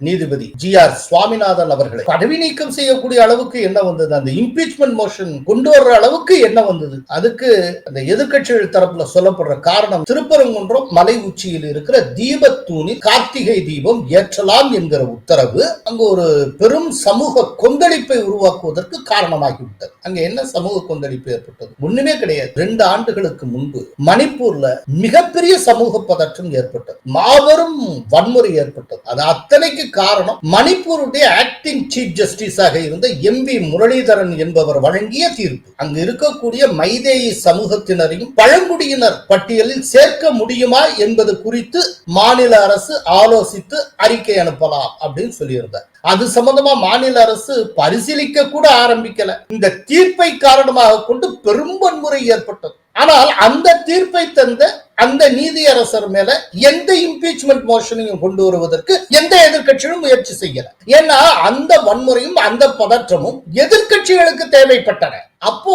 நீதிபதி G R Swaminathan அவர்களை பதவி நீக்கம் செய்யக்கூடிய அளவுக்கு என்ன வந்தது? அந்த இம்பீச்மெண்ட் மோஷன் கொண்டு வர்ற அளவுக்கு என்ன வந்தது? அதுக்கு அந்த எதிர்க்கட்சிகள் தரப்புல சொல்லப்படுற காரணம் திருப்பரங்குன்றம் மலை உச்சியில் இருக்கிற தீபத்தூணில் கார்த்திகை தீபம் ஏற்றலாம் என்கிற உத்தரவு அங்கு ஒரு பெரும் சமூக கொந்தளிப்பை உருவாக்குவதற்கு காரணமாகிவிட்டது. அங்க என்ன சமூக கொந்தளிப்பு ஏற்பட்டது? ஒண்ணுமே கிடையாது. ரெண்டு ஆண்டுகளுக்கு முன்பு மணிப்பூர்ல மிகப்பெரிய சமூக பதற்றம் ஏற்பட்டது. மாபெரும் வன்முறை ஏற்பட்டது. அது அத்தனைக்கு காரணம் மணிப்பூருடைய ஆக்டிங் சீஃப் ஜஸ்டிஸாக இருந்த எம் வி முரளிதரன் என்பவர் வழங்கிய தீர்ப்பு. அங்கு இருக்கக்கூடிய மைதேயி சமூகத்தினரையும் பழங்குடியினர் பட்டியலில் சேர்க்க முடியுமா என்பது குறித்து மாநில அரசு ஆலோசித்து அறிக்கை அனுப்பலாம் அப்படின்னு சொல்லியிருந்தார். அது சம்பந்தமா மாநில அரசு பரிசீலிக்க கூட ஆரம்பிக்கல. இந்த தீர்ப்பை காரணமாக கொண்டு பெரும் வன்முறை ஏற்பட்டது. ஆனால் அந்த தீர்ப்பை தந்த அந்த நீதியரசர் மேல எந்த இம்பீச்மெண்ட் மோஷனையும் கொண்டு வருவதற்கு எந்த எதிர்கட்சியும் முயற்சி செய்யல. ஏன்னா அந்த வன்முறையும் அந்த பதற்றமும் எதிர்க்கட்சிகளுக்கு தேவைப்பட்டன. அப்போ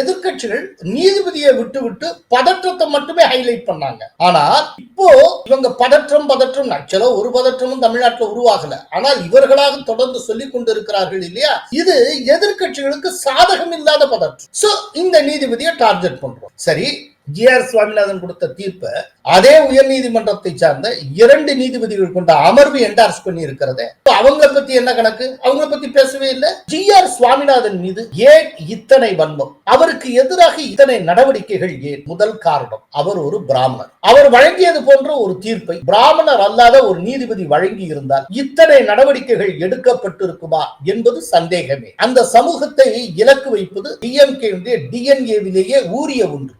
எதிர்க்கட்சிகள் நீதிபதியை விட்டு விட்டு பதற்றத்தை மட்டுமே ஹைலைட் பண்ணாங்க. ஆனா இப்போ இவங்க பதற்றம் பதற்றம் ஆக்சுவலா ஒரு பதற்றமும் தமிழ்நாட்டில் உருவாகல. ஆனால் இவர்களாக தொடர்ந்து சொல்லிக் கொண்டிருக்கிறார்கள் இல்லையா? இது எதிர்க்கட்சிகளுக்கு சாதகம் இல்லாத பதற்றம். சோ இந்த நீதிபதியை டார்கெட் பண்றோம். சரி ஜி ஆர் சுவாமிநாதன் கொடுத்த தீர்ப்பை அதே உயர் நீதிமன்றத்தை சார்ந்த இரண்டு நீதிபதிகள் கொண்ட அமர்வு என்டார்ஸ் பண்ணி இருக்கிறது அவங்கள பத்தி என்ன கணக்கு? அவங்கள பத்தி பேசவே இல்லை. ஜி ஆர் சுவாமிநாதன் மீது ஏன் இத்தனை வன்மம்? அவருக்கு எதிராக இத்தனை நடவடிக்கைகள் ஏன்? முதல் காரணம் அவர் ஒரு பிராமணர். அவர் வழங்கியது போன்ற ஒரு தீர்ப்பை பிராமணர் அல்லாத ஒரு நீதிபதி வழங்கி இருந்தால் இத்தனை நடவடிக்கைகள் எடுக்கப்பட்டிருக்குமா என்பது சந்தேகமே. அந்த சமூகத்தை இலக்கு வைப்பது டிஎம்கே டிஎன்ஏவிலேயே ஊறிய ஒன்று.